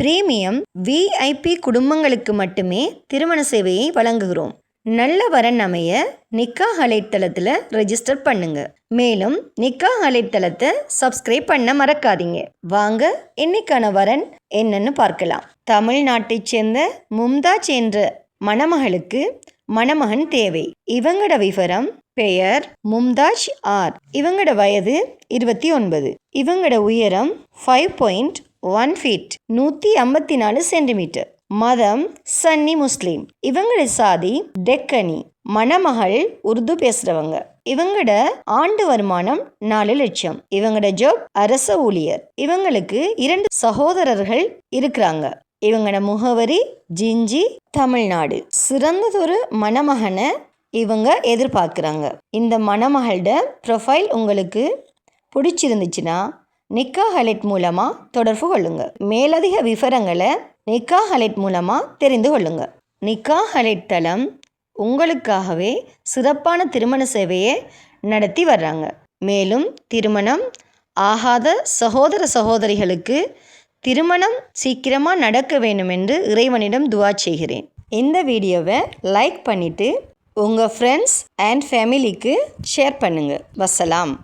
Premium VIP குடும்பங்களுக்கு மட்டுமே திருமண சேவையை வழங்குகிறோம். நல்ல வரன் அமைய நிக்கா அலைத்தளத்தில் ரெஜிஸ்டர் பண்ணுங்க. மேலும் நிக்கா அலைத்தளத்தை சப்ஸ்கிரைப் பண்ண மறக்காதீங்க. வாங்க இன்னைக்கான வரன் என்னன்னு பார்க்கலாம். தமிழ்நாட்டைச் சேர்ந்த மும்தாஜ் என்ற மணமகளுக்கு மணமகன் தேவை. இவங்கட விவரம் பெயர் மும்தாஜ் ஆர். இவங்கட வயது இருபத்தி ஒன்பது. இவங்கட உயரம் ஃபைவ் பாயிண்ட் ஒன் ஃபீட் நூற்றி ஐம்பத்தி நாலு சென்டிமீட்டர் மதம் சன்னி முஸ்லீம். இவங்களோட சாதி டெக்கனி. மணமகள் உருது பேசுறவங்க. இவங்களோட ஆண்டு வருமானம் நாலு லட்சம். இவங்களோட ஜாப் அரச ஊழியர். இவங்களுக்கு இரண்டு சகோதரர்கள் இருக்கிறாங்க. இவங்களோட முகவரி ஜிஞ்சி தமிழ்நாடு. சிறந்ததொரு மணமகனை இவங்க எதிர்பார்க்குறாங்க. இந்த மணமகளோட ப்ரொஃபைல் உங்களுக்கு பிடிச்சிருந்துச்சுன்னா நிக்கா ஹலைட் மூலமாக தொடர்பு கொள்ளுங்க. மேலதிக விவரங்களை நிக்கா ஹலைட் மூலமாக தெரிந்து கொள்ளுங்க. நிக்கா ஹலைட் தளம் உங்களுக்காகவே சிறப்பான திருமண சேவையை நடத்தி வர்றாங்க. மேலும் திருமணம் ஆகாத சகோதர சகோதரிகளுக்கு திருமணம் சீக்கிரமாக நடக்க வேண்டும் என்று இறைவனிடம் துவா செய்கிறேன். இந்த வீடியோவை லைக் பண்ணிவிட்டு உங்கள் ஃப்ரெண்ட்ஸ் அண்ட் ஃபேமிலிக்கு ஷேர் பண்ணுங்கள் வசலாம்.